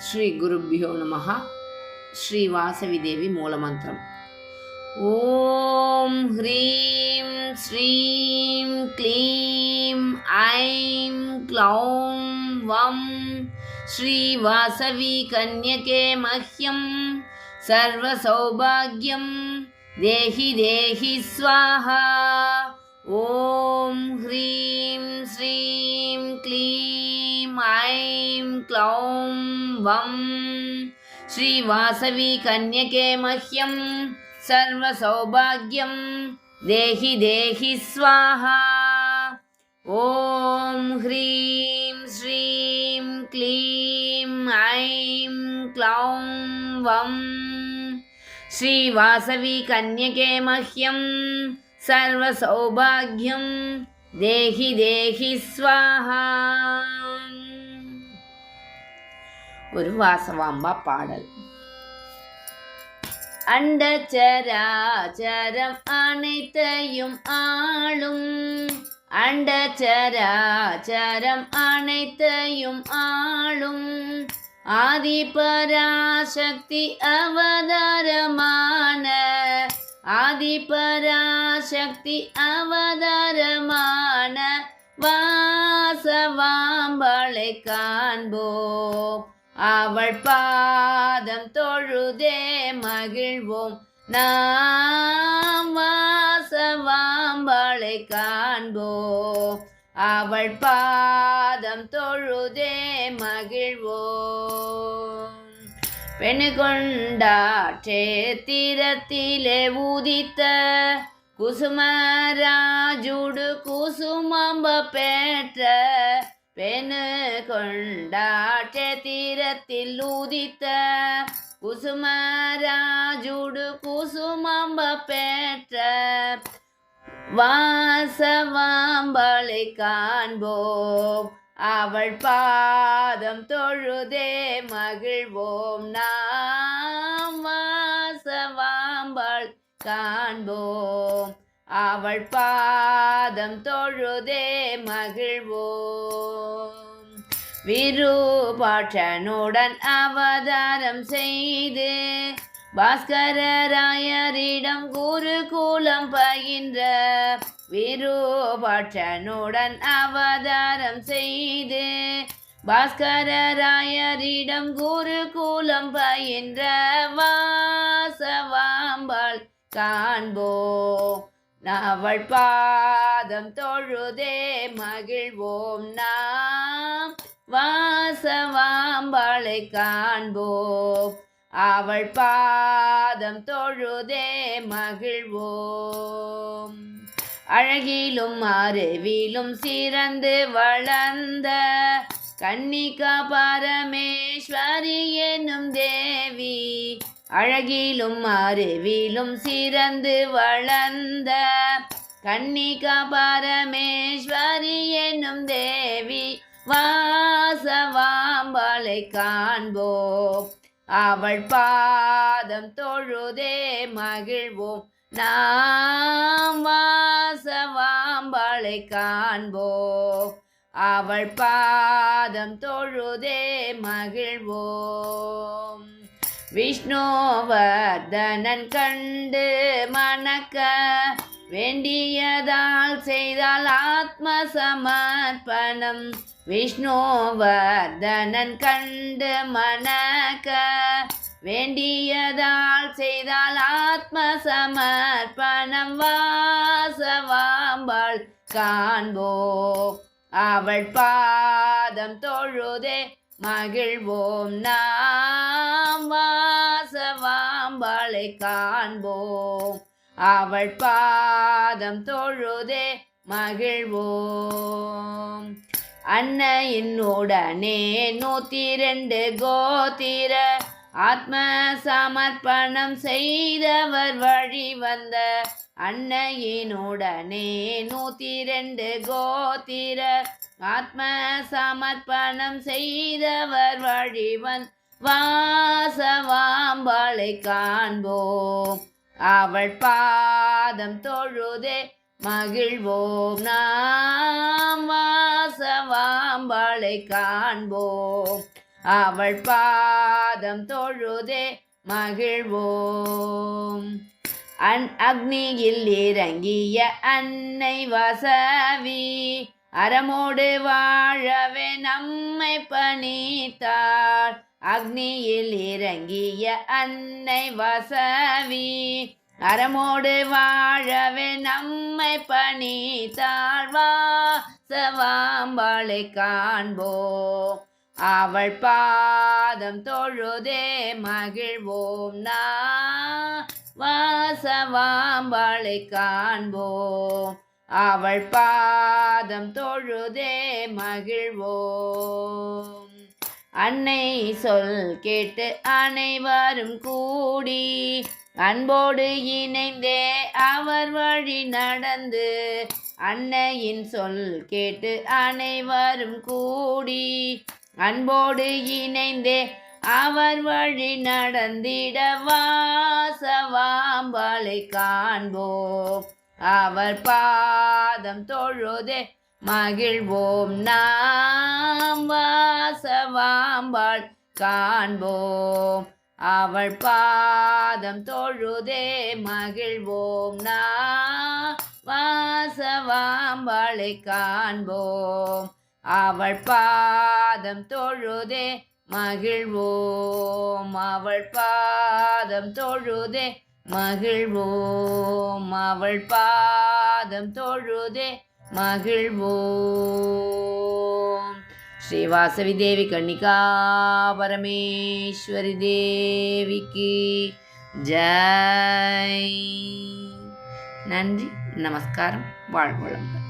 श्रीगुरुभ्यो नमः श्रीवासविदेवी मूलमन्त्रम् ॐ ह्रीं श्रीं क्लीं ऐं क्लौं वं श्रीवासवीकन्यके मह्यं सर्वसौभाग्यं देहि देहि स्वाहा ॐ ह्रीं श्रीं वम् श्रीवासवी कन्यके मह्यं सर्वसौभाग्यं देहि देहि स्वाहा। ॐ ह्रीं, श्रीं क्लीं, ऐं क्लौं वं श्रीवासवीकन्यके मह्यं सर्वसौभाग्यं देहि देहि स्वाहा। ஒரு வாசவாம்பா பாடல். அண்டச்சராச்சரம் அனைத்தையும் ஆளும். அண்டச்சராச்சரம் அனைத்தையும் ஆளும். ஆதிபராசக்தி அவதாரமான ஆதிபராசக்தி அவதாரமான வாசவாம்பளை காண்போம். அவள் பாதம் தொழுதே மகிழ்வோம். நாம் வாசவாம்பாளை காண்போம். அவள் பாதம் தொழுதே மகிழ்வோம். பெண் கொண்டாற்றே தீரத்திலே உதித்த குசுமராஜுடு குசுமம்ப பெற்ற பெண் கொண்டாற்றே தீரத்தில் உதித்த குசுமராஜுடு குசுமம்ப பெற்ற வாசவாம்பளை காண்போம். அவள் பாதம் தொழுதே மகிழ்வோம். நாம் வாசவாம்பாள் காண்போம். அவள் பாதம் தொழுதே மகிழ்வோம். விருபாட்சனுடன் அவதாரம் செய்து பாஸ்கரராயரிடம் குருகுலம் பயின்ற விருபாட்சனுடன் அவதாரம் செய்து பாஸ்கரராயரிடம் குருகுலம் பயின்ற வாசவாம்பாள் காண்போம். அவள் பாதம் தொழுதே மகிழ்வோம். நான் வாசவாம்பாளை காண்போம். அவள் பாதம் தொழுதே மகிழ்வோம். அழகிலும் அறிவிலும் சிறந்து வளர்ந்த கன்னிகா பரமேஸ்வரி என்னும் தேவி அழகிலும் அறிவிலும் சிறந்து வளர்ந்த கன்னிகா பரமேஸ்வரி என்னும் தேவி வாசவாம்பாளை காண்போம். அவள் பாதம் தொழுதே மகிழ்வோம். நாம் வாசவாம்பாளை காண்போம். அவள் பாதம் தொழுதே மகிழ்வோம். விஷ்ணுவர்தனன் கண்டு மணக்க வேண்டியதால் செய்தால் ஆத்ம சமர்ப்பணம் விஷ்ணுவர்தனன் கண்டு மணக்க. வேண்டியதால் செய்தால் ஆத்ம சமர்ப்பணம் வாசவாம்பாள் காண்போம் அவள் பாதம் தொழுதே மகிழ்வோம் நாம். வாசவாம்பாளை காண்போம். அவள் பாதம் தொழுதே மகிழ்வோம். அன்னையினுடனே நூத்தி ரெண்டு கோத்திர ஆத்ம சமர்ப்பணம் செய்தவர் வழி வந்த அன்னையினுடனே நூத்தி ரெண்டு கோத்திர ஆத்ம சமர்ப்பணம் செய்தவர் வழிவன் வாசவாம்பாளை காண்போம். அவள் பாதம் தொழுதே மகிழ்வோம் நாம் வாசவாம்பாளை காண்போம். அவள் பாதம் தொழுதே மகிழ்வோம். அன் அக்னியில் இறங்கிய அன்னை வசவி அறமோடு வாழவே நம்மை பணித்தாள். அக்னியில் இறங்கிய அன்னை வசவி அறமோடு வாழவே நம்மை பணித்தாழ்வா சவாம்பாளை காண்போம். அவள் பாதம் தொழுதே மகிழ்வோம். நா வாசவாம்பாளை காண்போம். அவள் பாதம் தொழுதே மகிழ்வோம். அன்னை சொல் கேட்டு அனைவரும் கூடி அன்போடு இணைந்தே அவர் வழி நடந்து அன்னையின் சொல் கேட்டு அனைவரும் கூடி அன்போடு இணைந்தே அவர் வழி நடந்திட வாசவாம்பாலை காண்போம். அவர் பாதம் தொழுதே மகிழ்வோம் நாம் வாசவாம்பாள் காண்போம். அவள் பாதம் தொழுதே மகிழ்வோம் நாம் வாசவாம்பாளை காண்போம். அவள் பாதம் தொழுதே மகிழ்வோம். அவள் பாதம் தொழுதே மகிழ்வோம் அவள் பாதம் தொழுதே மகிழ்வோம். ஸ்ரீவாசவி தேவி கன்னிகா பரமேஸ்வரி தேவிக்கு ஜெய். நன்றி நமஸ்காரம் வாழ்வளம்